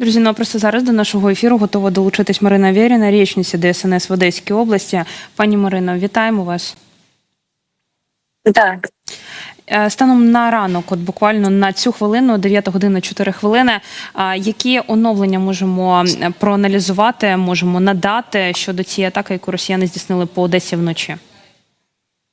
Друзі, ну а просто зараз до нашого ефіру готова долучитись Марина Вєріна, річниця ДСНС в Одеській області. Пані Марино, вітаємо вас. Так, Е, Станом на ранок, от буквально на цю хвилину, 9 година 4 хвилини. а, Які оновлення можемо е, проаналізувати, можемо надати щодо цієї атаки, яку росіяни здійснили по Одесі вночі?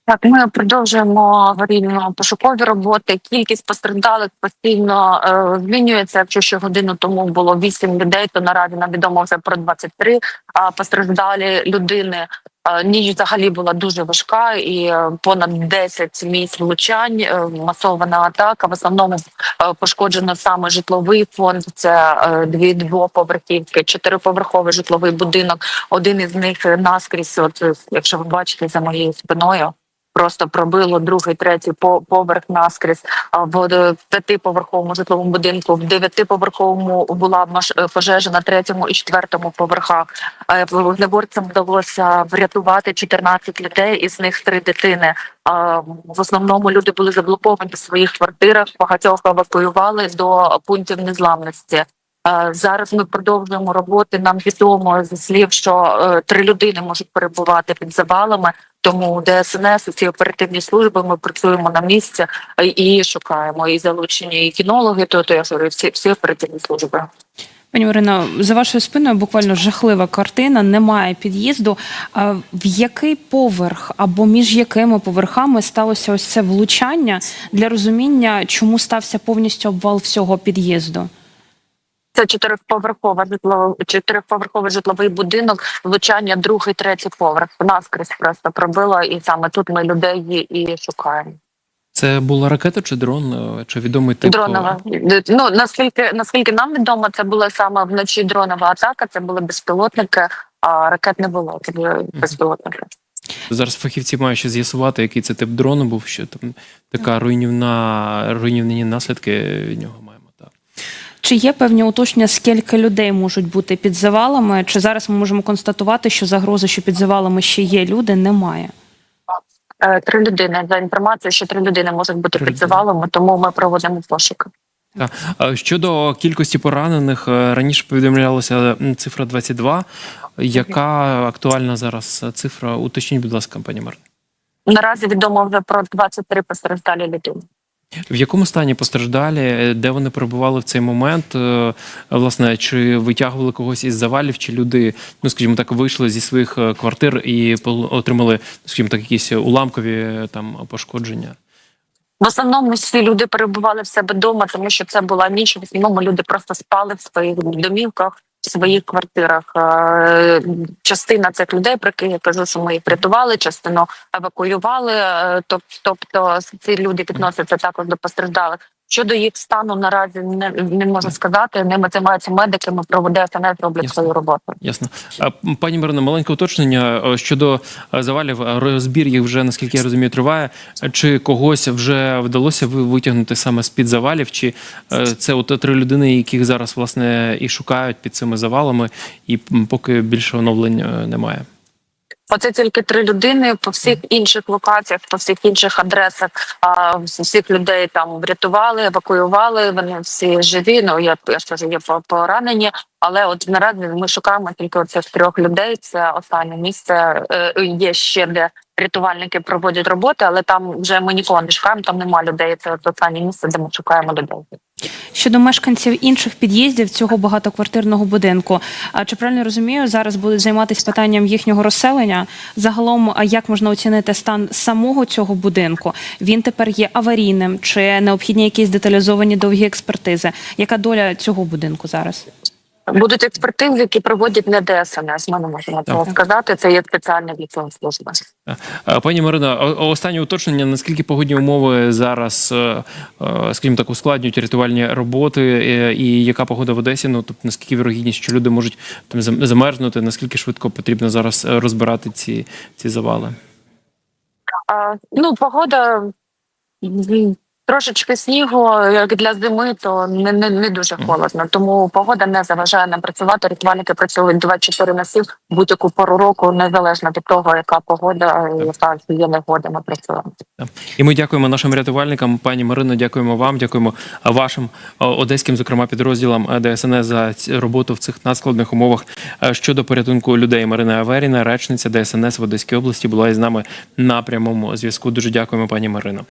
Так, ми продовжуємо аварійно пошукові роботи. Кількість постраждалих постійно е, змінюється. Якщо ще годину тому було 8 людей, то наразі нам відомо вже про 23 а постраждалі людини. Е, Ніч взагалі була дуже важка, і е, понад 10 місць влучань, е, масована атака. В основному е, пошкоджено саме житловий фонд. Це дві двоповерхівки, чотириповерховий житловий будинок. Один із них наскрізь, от якщо ви бачите за моєю спиною. Просто пробило другий, третій по- поверх наскрізь. В е, п'ятиповерховому житловому будинку, в дев'ятиповерховому була е, пожежа на третьому і четвертому поверхах. Е, Вогнеборцям вдалося врятувати 14 людей, із них три дитини. В основному люди були заблоковані в своїх квартирах. Багатьох евакуювали до пунктів незламності. Е, Зараз ми продовжуємо роботи. Нам відомо зі слів, що е, три людини можуть перебувати під завалами. Тому ДСНС, ці оперативні служби, ми працюємо на місці е, і шукаємо і залучені і кінологи. То, то я говорю, всі всі оперативні служби. Пані Марино, за вашою спиною буквально жахлива картина, немає під'їзду. В який поверх або між якими поверхами сталося ось це влучання для розуміння, чому стався повністю обвал всього під'їзду? Це чотириповерхова житло, чотириповерховий житловий будинок. Влучання другий, третій поверх. Наскрізь просто пробило, і саме тут ми людей і шукаємо. Це була ракета чи дрон, е, чи відомий тип? Дронова. Ну наскільки наскільки нам відомо, це була саме вночі дронова атака. Це були безпілотники, а ракет не було. Це були безпілотники. Зараз фахівці мають ще з'ясувати, який це тип дрону був, що там така руйнівна, руйнівні наслідки від нього маємо. Чи є певні уточнення, скільки людей можуть бути під завалами? Чи зараз ми можемо констатувати, що загрози, що під завалами ще є люди, немає? Е, Три людини за інформацією, що три людини можуть бути Три під завалами, тому ми проводимо пошуки. Щодо кількості поранених, е, раніше повідомлялася м, цифра 22. Яка актуальна зараз цифра? Уточніть, будь ласка, пані Марина. Наразі відомо вже про 23 постраждалі людини. В якому стані постраждалі, Е, де вони перебували в цей момент? Е, Власне, чи витягували когось із завалів, чи люди, ну скажімо так, вийшли зі своїх е, квартир і отримали, скажімо так, якісь уламкові там пошкодження? В основному всі люди перебували в себе вдома, тому що це була ніч. В основному люди просто спали в своїх домівках, в своїх квартирах. Е, Частина цих людей, про яких я кажу, що ми їх врятували, частину евакуювали. Е, Тобто ці люди відносяться також до постраждалих. Щодо їх стану наразі не, не можу сказати. Ними займаються медики. Ми проводимо ФНС, роблять Ясно. свою роботу. Ясно. А, Пані Марино, маленьке уточнення е, щодо е, завалів. Е, Розбір їх вже, наскільки я розумію, триває. Чи когось вже вдалося ви- витягнути саме з-під завалів? Чи це от три людини, яких зараз власне і шукають під цими завалами, і поки більше оновлень немає? Оце тільки три людини по всіх інших локаціях, по всіх інших адресах. А всіх людей там врятували, евакуювали. Вони всі живі. Ну я, я ж кажу, є по- поранені. Але от наразі ми шукаємо тільки оцих трьох людей. Це останнє місце. Е, Є ще де рятувальники проводять роботи, але там вже ми нікого не шукаємо. Там нема людей. Це останнє місце, де ми шукаємо людей. Щодо мешканців інших під'їздів цього багатоквартирного будинку, а чи правильно розумію, зараз будуть займатися питанням їхнього розселення? Загалом, а як можна оцінити стан самого цього будинку? Він тепер є аварійним, чи необхідні якісь деталізовані довгі експертизи? Яка доля цього будинку зараз? Будуть експертизи, які проводять не ДСНС. Ми не можемо цього сказати. Це є спеціальна для цього служба. Е, Пані Марина, останнє уточнення: наскільки погодні умови зараз, е, е, скажімо так, ускладнюють рятувальні роботи, і яка погода в Одесі? Ну тобто наскільки вірогідність, що люди можуть там зам- замерзнути, наскільки швидко потрібно зараз розбирати ці, ці завали? А, ну, погода Трошечки снігу, як для зими, то не, не, не дуже холодно. Тому погода не заважає нам працювати. Рятувальники працюють 24 на 7 будь-яку пору року, незалежно від того, яка погода, яка є негода, ми працюємо. І ми дякуємо нашим рятувальникам. Пані Марино, дякуємо вам, дякуємо вашим одеським, зокрема, підрозділам е, ДСНС за роботу в цих надскладних умовах Е, щодо порятунку людей. Марина Аверіна, речниця ДСНС в Одеській області, була із нами на прямому зв'язку. Дуже дякуємо, пані Марино.